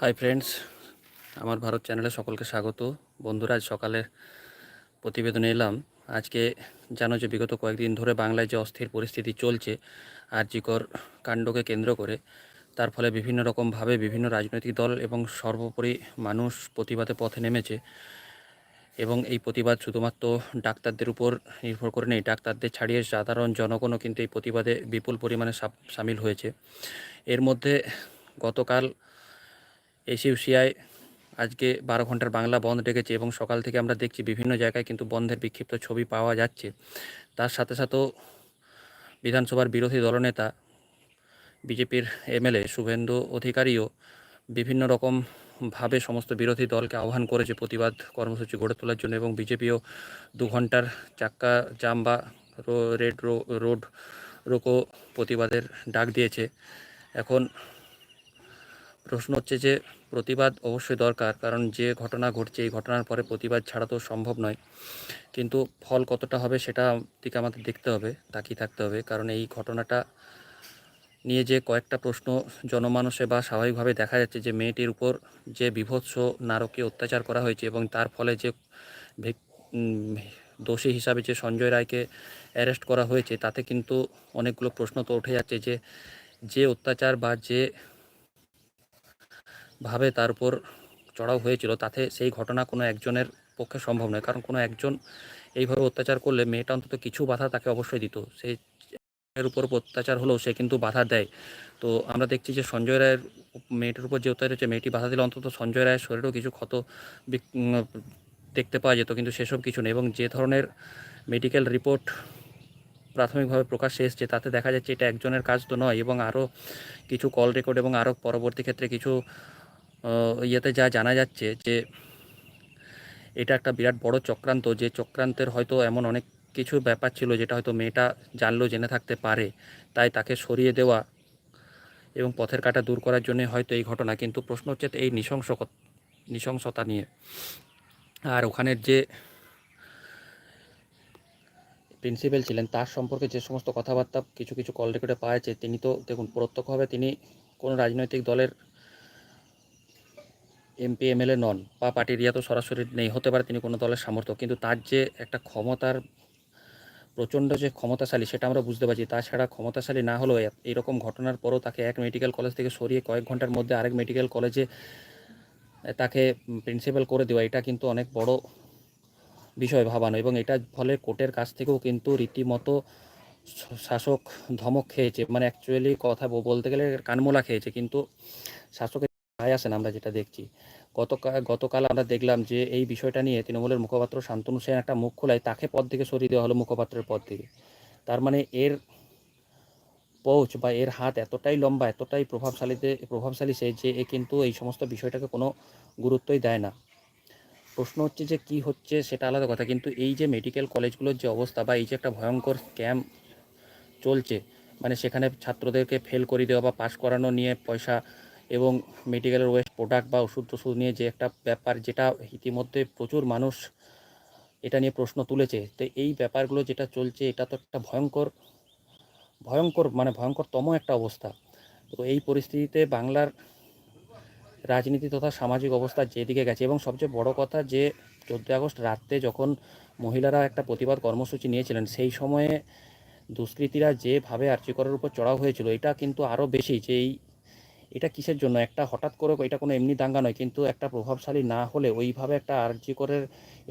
Hi friends আমার ভারত চ্যানেলে সকলকে স্বাগত। বন্ধুরা, আজ সকালে প্রতিবেদনে এলাম। আজকে জানো যে বিগত কয়েকদিন ধরে বাংলায় যে অস্থির পরিস্থিতি চলছে, আরজিকর কাণ্ডকে কেন্দ্র করে, তার ফলে বিভিন্ন রকমভাবে বিভিন্ন রাজনৈতিক দল এবং সর্বোপরি মানুষ প্রতিবাদে পথে নেমেছে এবং এই প্রতিবাদ শুধুমাত্র ডাক্তারদের উপর নির্ভর করে নেই, ডাক্তারদের ছাড়িয়ে সাধারণ জনগণও কিন্তু এই প্রতিবাদে বিপুল পরিমাণে সামিল হয়েছে। এর মধ্যে গতকাল এসইউসিআই আজকে বারো ঘণ্টার বাংলা বন্ধ ডেকেছে এবং সকাল থেকে আমরা দেখছি বিভিন্ন জায়গায় কিন্তু বন্ধের বিক্ষিপ্ত ছবি পাওয়া যাচ্ছে। তার সাথে সাথেও বিধানসভার বিরোধী দলনেতা, বিজেপির এমএলএ শুভেন্দু অধিকারীও বিভিন্ন রকম ভাবে সমস্ত বিরোধী দলকে আহ্বান করেছে প্রতিবাদ কর্মসূচি গড়ে তোলার জন্য এবং বিজেপিও দু ঘণ্টার চাক্কা জাম বা রেড রোড রোকো প্রতিবাদের ডাক দিয়েছে। এখন প্রশ্ন হচ্ছে যে প্রতিবাদ অবশ্যই দরকার, কারণ যে ঘটনা ঘটছে এই ঘটনার পরে প্রতিবাদ ছাড়া তো সম্ভব নয়। কিন্তু ফল কতটা হবে সেটা দিকে আমাদের দেখতে হবে, তাকিয়ে থাকতে হবে। কারণ এই ঘটনাটা নিয়ে যে কয়েকটা প্রশ্ন জনমানসে বা স্বাভাবিকভাবে দেখা যাচ্ছে যে মেয়েটির উপর যে বিভৎস নারকীয় অত্যাচার করা হয়েছে এবং তার ফলে যে দোষী হিসাবে যে সঞ্জয় রায়কে অ্যারেস্ট করা হয়েছে, তাতে কিন্তু অনেকগুলো প্রশ্ন তো উঠে যাচ্ছে যে যে অত্যাচার বা যে ভাবে তার উপর চড়াও হয়েছিল, তাতে সেই ঘটনা কোনো একজনের পক্ষে সম্ভব নয়। কারণ কোনো একজন এইভাবে অত্যাচার করলে মেয়েটা অন্তত কিছু বাধা তাকে অবশ্যই দিত। সেই এর উপর অত্যাচার হলেও সে কিন্তু বাধা দেয়। তো আমরা দেখছি যে সঞ্জয় রায়ের মেয়েটির উপর যে অত্যাচার হচ্ছে, মেয়েটি বাধা দিলে অন্তত সঞ্জয় রায়ের শরীরেও কিছু ক্ষত দেখতে পাওয়া যেত, কিন্তু সেসব কিছু নেই। এবং যে ধরনের মেডিকেল রিপোর্ট প্রাথমিকভাবে প্রকাশ্যে এসছে, তাতে দেখা যাচ্ছে এটা একজনের কাজ তো নয়, এবং আরও কিছু কল রেকর্ড এবং আরও পরবর্তী ক্ষেত্রে কিছু ইয়েতে যা জানা যাচ্ছে যে এটা একটা বিরাট বড় চক্রান্ত, যে চক্রান্তের হয়তো এমন অনেক কিছু ব্যাপার ছিল যেটা হয়তো মেয়েটা জানলেও জেনে থাকতে পারে। তাই তাকে সরিয়ে দেওয়া এবং পথের কাটা দূর করার জন্য হয়তো এই ঘটনা। কিন্তু প্রশ্ন হচ্ছে এই নৃশংস নৃশংসতা নিয়ে। আর ওখানের যে প্রিন্সিপাল ছিলেন, তার সম্পর্কে যে সমস্ত কথাবার্তা কিছু কিছু কল রেকর্ডে পাওয়া যাচ্ছে, তিনি তো দেখুন প্রত্যক্ষভাবে তিনি কোনো রাজনৈতিক দলের এমপি এমএলএ নন বা পার্টির ইয়া তো সরাসরি নেই, হতে পারে তিনি কোনো দলের সামর্থ্য, কিন্তু তার যে একটা ক্ষমতার প্রচণ্ড যে ক্ষমতাশালী সেটা আমরা বুঝতে পারছি, তাছাড়া ক্ষমতাশালী না হলেও এ- এইরকম ঘটনার পরও তাকে এক মেডিকেল কলেজ থেকে সরিয়ে কয়েক ঘণ্টার মধ্যে আরেক মেডিকেল কলেজে তাকে প্রিন্সিপাল করে দেওয়া, এটা কিন্তু অনেক বড় বিষয় ভাবানো। এবং এটা ফলে কোর্টের কাছ থেকেও কিন্তু রীতিমতো শাসক ধমক খেয়েছে মানে অ্যাকচুয়ালি কথা বলতে গেলে কানমোলা খেয়েছে, কিন্তু শাসকের গায়ে আসেন আমরা যেটা দেখছি। গতকাল গতকাল আমরা দেখলাম যে এই বিষয়টা নিয়ে তৃণমূলের মুখপাত্র শান্তনু সেন একটা মুখ খোলায় তাকে পদ থেকে সরিয়ে দেওয়া হলো মুখপাত্রের পদ থেকে। তার মানে এর পৌঁছ বা এর হাত এতটাই লম্বা, এতটাই প্রভাবশালীতে, প্রভাবশালী সে যে এ কিন্তু এই সমস্ত বিষয়টাকে কোনো গুরুত্বই দেয় না। প্রশ্ন হচ্ছে যে কি হচ্ছে সেটা আলাদা কথা, কিন্তু এই যে মেডিকেল কলেজগুলোর যে অবস্থা বা এই যে একটা ভয়ঙ্কর স্ক্যাম চলছে মানে সেখানে ছাত্রদেরকে ফেল করে দেওয়া বা পাশ করানো নিয়ে পয়সা এবং মেডিকেলের ওয়েস্ট প্রোডাক্ট বা ওষুধ টষুধ নিয়ে যে একটা ব্যাপার যেটা ইতিমধ্যে প্রচুর মানুষ এটা নিয়ে প্রশ্ন তুলেছে, তো এই ব্যাপারগুলো যেটা চলছে এটা তো একটা ভয়ঙ্কর ভয়ঙ্কর মানে ভয়ঙ্করতম একটা অবস্থা। তো এই পরিস্থিতিতে বাংলার রাজনীতি তথা সামাজিক অবস্থা যেদিকে গেছে এবং সবচেয়ে বড় কথা যে চোদ্দোই আগস্ট রাত্রে যখন মহিলারা একটা প্রতিবাদ কর্মসূচি নিয়েছিলেন, সেই সময়ে দুষ্কৃতীরা যেভাবে আর্চিকরের উপর চড়াও হয়েছিল, এটা কিন্তু আরও বেশি যে এই এটা কিসের জন্য? একটা হঠাৎ করে এটা কোনো এমনি দাঙ্গা নয়, কিন্তু একটা প্রভাবশালী না হলে ওইভাবে একটা আর্জিকরের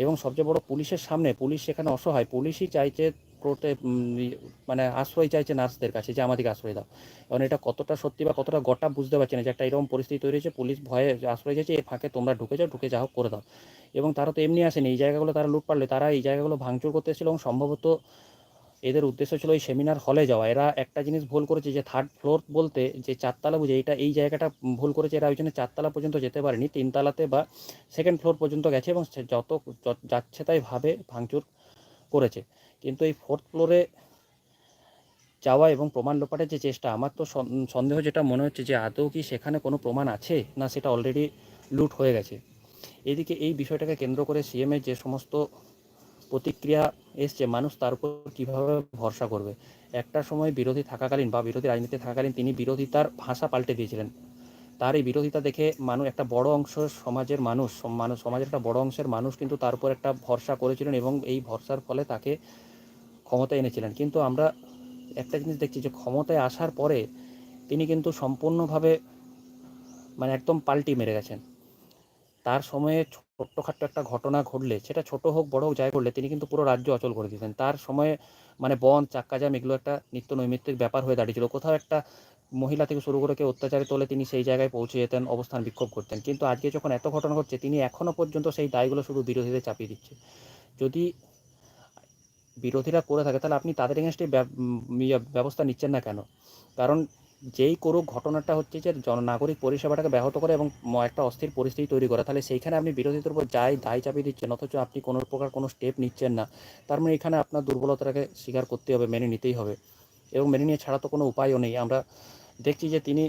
এবং সবচেয়ে বড় পুলিশের সামনে, পুলিশ সেখানে অসহায়, পুলিশই চাইছে প্রোটে মানে আশ্রয় চাইছে নার্সদের কাছে, যে আমাদেরকে আশ্রয় দাও। কারণ এটা কতটা সত্যি বা কতটা গোটা বুঝতে পারছি না, যে একটা এরকম পরিস্থিতি তৈরি হয়েছে, পুলিশ ভয়ে আশ্রয় চাইছে এর ফাঁকে তোমরা ঢুকে যাও, ঢুকে যা হোক করে দাও। এবং তারা তো এমনি আসেনি, এই জায়গাগুলো তারা লুট পারলে তারা এই জায়গাগুলো ভাঙচুর করতে এসেছিল এবং সম্ভবত এদের উদ্দেশ্য ছিল এই সেমিনার হলে যাওয়া। এরা একটা জিনিস ভুল করেছে যে থার্ড ফ্লোর বলতে যে চারতলা বুঝে, এটা এই জায়গাটা ভুল করেছে, এরা ওই জন্য চারতলা পর্যন্ত যেতে পারেনি, তিনতলাতে বা সেকেন্ড ফ্লোর পর্যন্ত গেছে এবং যত যাচ্ছে তাই ভাবে ভাঙচুর করেছে। কিন্তু এই ফোর্থ ফ্লোরে যাওয়া এবং প্রমাণ লোপাটের যে চেষ্টা, আমার তো সন- সন্দেহ যেটা মনে হচ্ছে যে আদৌ কি সেখানে কোনো প্রমাণ আছে না সেটা অলরেডি লুট হয়ে গেছে। এদিকে এই বিষয়টাকে কেন্দ্র করে সিএমের যে সমস্ত প্রতিক্রিয়া এসছে, মানুষ তার উপর কীভাবে ভরসা করবে? একটা সময় বিরোধী থাকাকালীন বা বিরোধী রাজনীতি থাকাকালীন তিনি বিরোধিতার ভাষা পাল্টে দিয়েছিলেন। তার এই বিরোধিতা দেখে মানুষ একটা বড় অংশ সমাজের মানুষ মানুষ সমাজের একটা বড় অংশের মানুষ কিন্তু তার উপর একটা ভরসা করেছিলেন এবং এই ভরসার ফলে তাকে ক্ষমতায় এনেছিলেন। কিন্তু আমরা একটা জিনিস দেখছি যে ক্ষমতায় আসার পরে তিনি কিন্তু সম্পূর্ণভাবে মানে একদম পাল্টি মেরে গেছেন। তার সময়ে ছোট্টখাট্ট একটা ঘটনা ঘটলে, সেটা ছোট হোক, বড় হোক, যাই করলে, তিনি কিন্তু পুরো রাজ্য অচল করে দিতেন তার সময়ে মানে বন, চাক্কাজাম এগুলো একটা নিত্য নৈমিত্তিক ব্যাপার হয়ে দাঁড়িয়েছিল। কোথাও একটা মহিলা থেকে শুরু করে কেউ অত্যাচারে তোলে তিনি সেই জায়গায় পৌঁছে যেতেন, অবস্থান বিক্ষোভ করতেন। কিন্তু আজকে যখন এত ঘটনা ঘটছে, তিনি এখনও পর্যন্ত সেই দায়গুলো শুধু বিরোধীদের চাপিয়ে দিচ্ছে। যদি বিরোধীরা করে থাকে, তাহলে আপনি তাদের এগেনস্টে ব্যবস্থা নিচ্ছেন না কেন? কারণ যেই করুক, ঘটনাটা হচ্ছে যে জন নাগরিক পরিষেবাটাকে ব্যাহত করে এবং একটা অস্থির পরিস্থিতি তৈরি করে। তাহলে সেইখানে আপনি বিরোধীদের উপর যাই, দায় চাপিয়ে দিচ্ছেন, অথচ আপনি কোনো প্রকার কোনো স্টেপ নিচ্ছেন না, তার মানে এখানে আপনার দুর্বলতাটাকে স্বীকার করতে হবে, মেনে নিতেই হবে। এবং মেনে নিয়ে ছাড়া তো কোনো উপায়ও নেই। আমরা দেখছি যে তিনি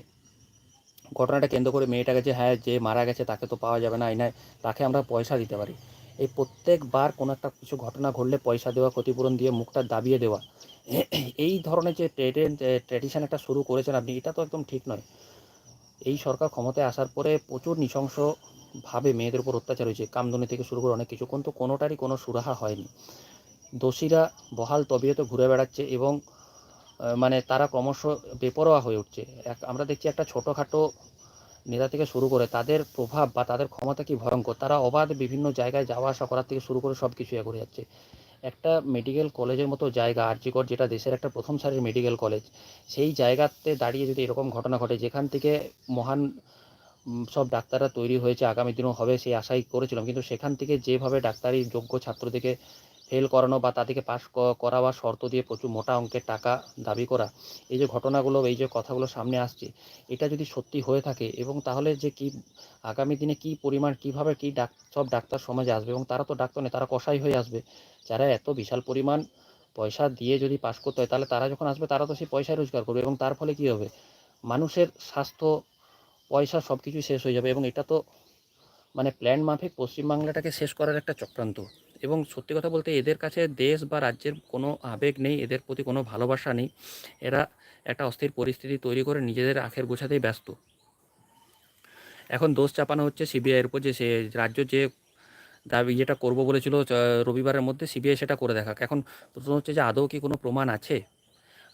ঘটনাটা কেন্দ্র করে মেয়েটাকে যে হ্যাঁ যে মারা গেছে, তাকে তো পাওয়া যাবে না আইনায় তাকে আমরা পয়সা দিতে পারি। এই প্রত্যেকবার কোনো একটা কিছু ঘটনা ঘটলে পয়সা দেওয়া, ক্ষতিপূরণ দিয়ে মুখটা দাবিয়ে দেওয়া এই ধরনের যে ট্রেডিশন একটা শুরু করেছেন আপনি, এটা তো একদম ঠিক নয়। এই সরকার ক্ষমতায় আসার পরে প্রচুর নৃশংসভাবে মেয়েদের উপর অত্যাচার হয়েছে। কামদনি থেকে শুরু করে অনেক কিছু, কিন্তু কোনোটারই কোনো সুরাহা হয়নি। দোষীরা বহাল তবিয়তে ঘুরে বেড়াচ্ছে এবং মানে তারা ক্রমশ বেপরোয়া হয়ে উঠছে। এক, আমরা দেখছি একটা ছোটোখাটো নেতা থেকে শুরু করে তাদের প্রভাব বা তাদের ক্ষমতা কি ভয়ঙ্কর? তারা অবাধ বিভিন্ন জায়গায় যাওয়া আসা করার থেকে শুরু করে সব কিছু করে যাচ্ছে। একটা মেডিকেল কলেজের মতো জায়গা আর্যিকর যেটা দেশের একটা প্রথম সারির মেডিকেল কলেজ সেই জায়গাতে দাঁড়িয়ে যদি এরকম ঘটনা ঘটে, যেখান থেকে মহান সব ডাক্তাররা তৈরি হয়েছে, আগামী দিনও হবে সেই আশাই করেছিলাম। কিন্তু সেখান থেকে যেভাবে ডাক্তারি যোগ্য ছাত্রদেরকে ফেল করানো বা তাদেরকে পাশ করা বা শর্ত দিয়ে প্রচুর মোটা অঙ্কের টাকা দাবি করা, এই যে ঘটনাগুলো, এই যে কথাগুলো সামনে আসছে, এটা যদি সত্যি হয়ে থাকে এবং তাহলে যে কি, আগামী দিনে কি পরিমাণ, কীভাবে কি ডাক, সব ডাক্তার সমাজে আসবে এবং তারা তো ডাক্তার নেই তারা কষাই হয়ে আসবে। যারা এত বিশাল পরিমাণ পয়সা দিয়ে যদি পাশ করতে হয়, তাহলে তারা যখন আসবে, তারা তো সেই পয়সায় রোজগার করবে এবং তার ফলে কী হবে? মানুষের স্বাস্থ্য, পয়সা সব কিছুই শেষ হয়ে যাবে এবং এটা তো মানে প্ল্যান মাফিক পশ্চিমবাংলাটাকে শেষ করার একটা চক্রান্ত। এবং সত্যি কথা বলতে এদের কাছে দেশ বা রাজ্যের কোনো আবেগ নেই, এদের প্রতি কোনো ভালোবাসা নেই। এরা একটা অস্থির পরিস্থিতি তৈরি করে নিজেদের আখের গোছাতেই ব্যস্ত। এখন দোষ চাপানো হচ্ছে সিবিআইয়ের উপর যে সে রাজ্য যে দাবি যেটা করব বলেছিল রবিবারের মধ্যে সিবিআই সেটা করে দেখাক। এখন প্রশ্ন হচ্ছে যে আদৌ কি কোনো প্রমাণ আছে?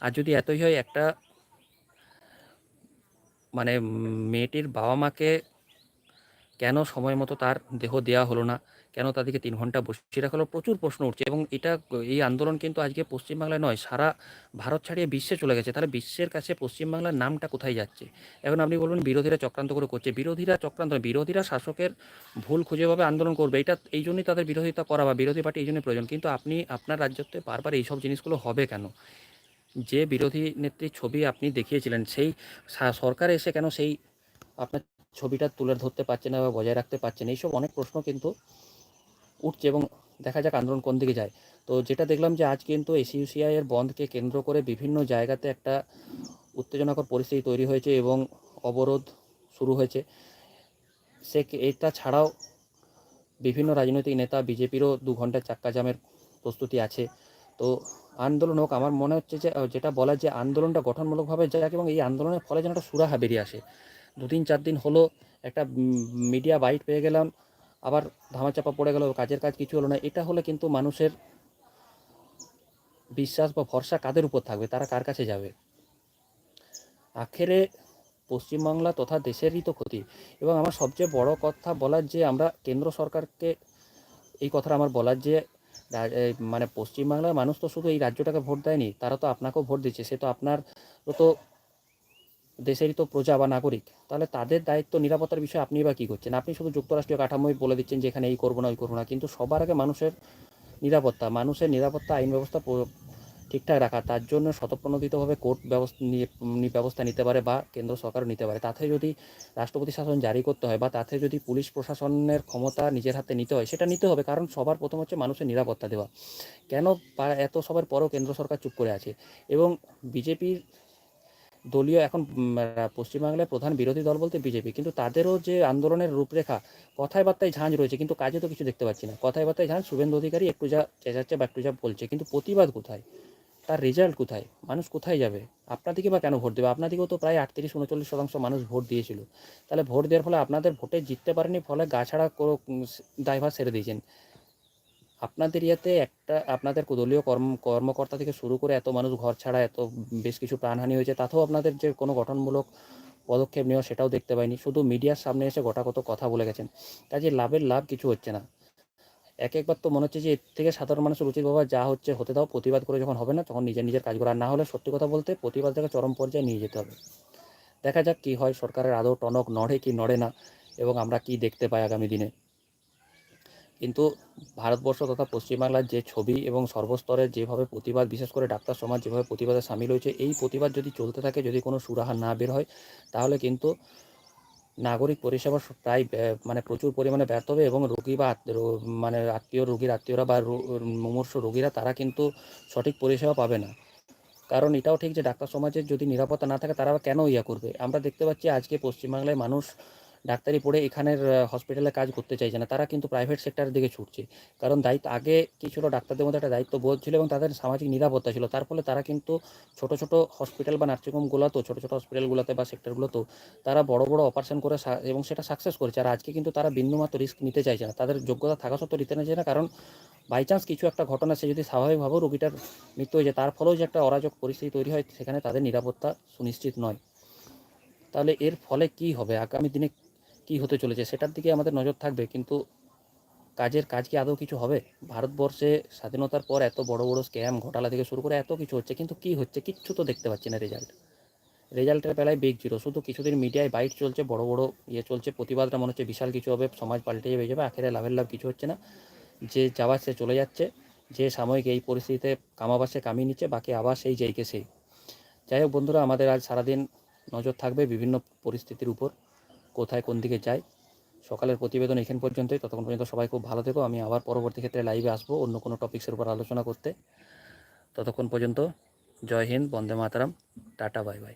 আর যদি এতই হয় একটা মানে মেয়েটির বাবা মাকে কেন সময় মতো তার দেহ দেওয়া হলো না? কেন তাদেরকে তিন ঘণ্টা বসিয়ে রাখা হলো? প্রচুর প্রশ্ন উঠছে এবং এটা এই আন্দোলন কিন্তু আজকে পশ্চিমবাংলায় নয়, সারা ভারত ছাড়িয়ে বিশ্বে চলে গেছে। তাহলে বিশ্বের কাছে পশ্চিমবাংলার নামটা কোথায় যাচ্ছে? এখন আপনি বলবেন বিরোধীরা চক্রান্ত করে করছে। বিরোধীরা চক্রান্ত বিরোধীরা শাসকের ভুল খুঁজে পাবে আন্দোলন করবে। এটা এই জন্যই তাদের বিরোধিতা করা বা বিরোধী পার্টি এই জন্যই প্রয়োজন। কিন্তু আপনি আপনার রাজ্যতে বারবার এইসব জিনিসগুলো হবে কেন? যে বিরোধী নেত্রীর ছবি আপনি দেখিয়েছিলেন, সেই সরকার এসে কেন সেই আপনার ছবিটা তুলে ধরতে পারছে না বা বজায় রাখতে পারছে না, এইসব অনেক প্রশ্ন কিন্তু উঠছে এবং দেখা যাক আন্দোলন কোন দিকে যায়। তো যেটা দেখলাম যে আজ কিন্তু এসইউসিআই এর বন্ধকে কেন্দ্র করে বিভিন্ন জায়গাতে একটা উত্তেজনাকর পরিস্থিতি তৈরি হয়েছে এবং অবরোধ শুরু হয়েছে। সে এটা ছাড়াও বিভিন্ন রাজনৈতিক নেতা, বিজেপিরও দু ঘণ্টা চাক্কা জামের প্রস্তুতি আছে। তো আন্দোলন হোক, আমার মনে হচ্ছে যে, যেটা বলা যে আন্দোলনটা গঠনমূলকভাবে যাক এবং এই আন্দোলনের ফলে যেন একটা সুরাহা বেরিয়ে আসে। দুদিন, চার দিন হলো একটা মিডিয়া বাইট পেয়ে গেলাম, আবার ধামাচাপা পড়ে গেল, কাজের কাজ কিছু হলো না। এটা হলে কিন্তু মানুষের বিশ্বাস বা ভরসা কাদের উপর থাকবে? তারা কার কাছে যাবে? আখেরে পশ্চিমবাংলা তথা দেশেরই তো ক্ষতি। এবং আমার সবচেয়ে বড় কথা বলার যে আমরা কেন্দ্র সরকারকে, এই কথাটা আমার বলার যে মানে পশ্চিমবাংলার মানুষ তো শুধু এই রাজ্যটাকে ভোট দেয়নি, তারা তো আপনাকেও ভোট দিচ্ছে। সে তো আপনার তো দেশেরই তো প্রজা বা নাগরিক, তাহলে তাদের দায়িত্ব নিরাপত্তার বিষয়ে আপনি বা কী করছেন? আপনি শুধু যুক্তরাষ্ট্রীয় কাঠামোই বলে দিচ্ছেন যে এখানে এই করব না, ওই করব না, কিন্তু সবার আগে মানুষের নিরাপত্তা মানুষের নিরাপত্তা, আইন ব্যবস্থা ঠিকঠাক রাখা, তার জন্য স্বতঃপ্রণোদিতভাবে কোর্ট ব্যবস্থা নিতে পারে বা কেন্দ্র সরকারও নিতে পারে। তাতে যদি রাষ্ট্রপতি শাসন জারি করতে হয় বা তাতে যদি পুলিশ প্রশাসনের ক্ষমতা নিজের হাতে নিতে হয়, সেটা নিতে হবে, কারণ সবার প্রথম হচ্ছে মানুষের নিরাপত্তা দেওয়া। কেন এত সবার পরও কেন্দ্র সরকার চুপ করে আছে? এবং বিজেপির দলীয় এখন পশ্চিমবাংলায় প্রধান বিরোধী দল বলতে বিজেপি। কিন্তু তাদেরও যে আন্দোলনের রূপরেখা কথায় বার্তায় ঝাঁঝ রয়েছে, কিন্তু কাজে তো কিছু দেখতে পাচ্ছি না। কথায় বার্তায় ঝাঁঝ শুভেন্দু অধিকারী একটু যা চেঁচাচ্ছে বা একটু যা বলছে, কিন্তু প্রতিবাদ কোথায়? তার রেজাল্ট কোথায়? মানুষ কোথায় যাবে? আপনাদেরকে বা কেন ভোট দেবে? আপনাদেরকেও তো প্রায় আটত্রিশ, উনচল্লিশ শতাংশ মানুষ ভোট দিয়েছিল। তাহলে ভোট দেওয়ার ফলে আপনাদের ভোটে জিততে পারেনি, ফলে গা ছাড়া দায়ভার ছেড়ে দিয়েছেন। আপনাদের ইয়েতে একটা, আপনাদের দলীয় কর্ম, কর্মকর্তা থেকে শুরু করে এত মানুষ ঘর ছাড়া, এত বেশ কিছু প্রাণহানি হয়েছে, তাতেও আপনাদের যে কোনো গঠনমূলক পদক্ষেপ নেওয়া সেটাও দেখতে পাইনি। শুধু মিডিয়ার সামনে এসে গোটা কত কথা বলে গেছেন। কাজে লাভের লাভ কিছু হচ্ছে না। এক একবার তো মনে হচ্ছে যে, এর থেকে সাধারণ মানুষের উচিত বাবা যা হচ্ছে হতে দাও, প্রতিবাদ করে যখন হবে না, তখন নিজের নিজের কাজ করা। না হলে সত্যি কথা বলতে প্রতিবাদটাকে চরম পর্যায়ে নিয়ে যেতে হবে। দেখা যাক কী হয়, সরকারের আদৌ টনক নড়ে কি নড়ে না, এবং আমরা কি দেখতে পাই আগামী দিনে। কিন্তু ভারতবর্ষ তথা পশ্চিমবাংলার যে ছবি এবং সর্বস্তরের যেভাবে প্রতিবাদ, বিশেষ করে ডাক্তার সমাজ যেভাবে প্রতিবাদে সামিল হয়েছে, এই প্রতিবাদ যদি চলতে থাকে, যদি কোনো সুরাহা না বের হয়, তাহলে কিন্তু নাগরিক পরিষেবা প্রায় মানে প্রচুর পরিমাণে ব্যর্থ হবে এবং রোগী বা মানে আত্মীয় রোগীর আত্মীয়রা বা মুমূর্ষু রোগীরা তারা কিন্তু সঠিক পরিষেবা পাবে না। কারণ এটাও ঠিক যে ডাক্তার সমাজের যদি নিরাপত্তা না থাকে, তারা কেন ইয়া করবে? আমরা দেখতে পাচ্ছি আজকে পশ্চিমবাংলায় মানুষ ডাক্তারি পড়ে এখানের হসপিটালে কাজ করতে চাইছে না। তারা কিন্তু প্রাইভেট সেক্টরের দিকে ছুটছে। কারণ দায়িত্ব, আগে কি ছিল, ডাক্তারদের মধ্যে একটা দায়িত্ব বোধ ছিল এবং তাদের সামাজিক নিরাপত্তা ছিল। তার ফলে তারা কিন্তু ছোট ছোট হসপিটাল বা নার্সিংহোমগুলোতেও ছোট ছোট হসপিটালগুলোতে বা সেক্টরগুলোতেও তারা বড় বড় অপারেশন করে এবং সেটা সাকসেস করেছে। আর আজকে কিন্তু তারা বিন্দুমাত্র রিস্ক নিতে চাইছে না। তাদের যোগ্যতা থাকা সত্ত্বেও নিতে চাইছে না। কারণ বাই চান্স কিছু একটা ঘটনা, সে যদি স্বাভাবিকভাবে রোগীটার মৃত্যু হয়ে যায়, তার ফলেও যে একটা অরাজক পরিস্থিতি তৈরি হয়, সেখানে তাদের নিরাপত্তা সুনিশ্চিত নয়। তাহলে এর ফলে কি হবে? আগামী দিনে কি হতে চলেছে সেটার দিকে আমাদের নজর থাকবে, কিন্তু কাজের কাজ কি আদৌ কিছু হবে? ভারতবর্ষে স্বাধীনতার পর এত বড় বড় স্ক্যাম ঘোটালা থেকে শুরু করে এত কিছু হচ্ছে, কিন্তু কি হচ্ছে? কিচ্ছু তো দেখতে পাচ্ছি না রেজাল্ট রেজাল্টের বেলায় বেগ জিরো শুধু কিছুদিন মিডিয়ায় বাইট চলছে, বড় বড় ইয়ে চলছে, প্রতিবাদটা মনে হচ্ছে বিশাল কিছু হবে, সমাজ পাল্টে যাবে যাবে, আখেরে লাভের লাভ কিছু হচ্ছে না। যে যাওয়ার সে চলে যাচ্ছে, যে সাময়িক এই পরিস্থিতিতে কামাবার সে কামিয়ে নিচ্ছে, বাকি আবার সেই যেইকে সেই। যাই হোক বন্ধুরা, আমাদের আজ সারাদিন নজর থাকবে বিভিন্ন পরিস্থিতির উপর। কোথায় কোন দিকে যায়। সকালের প্রতিবেদন এখান পর্যন্তই। ততক্ষণ পর্যন্ত সবাই খুব ভালো থেকো। আমি আবার পরবর্তী ক্ষেত্রে লাইভে আসব অন্য কোনো টপিক্সের উপর আলোচনা করতে। ততক্ষণ পর্যন্ত Jai Hind, Vande Mataram, tata bye bye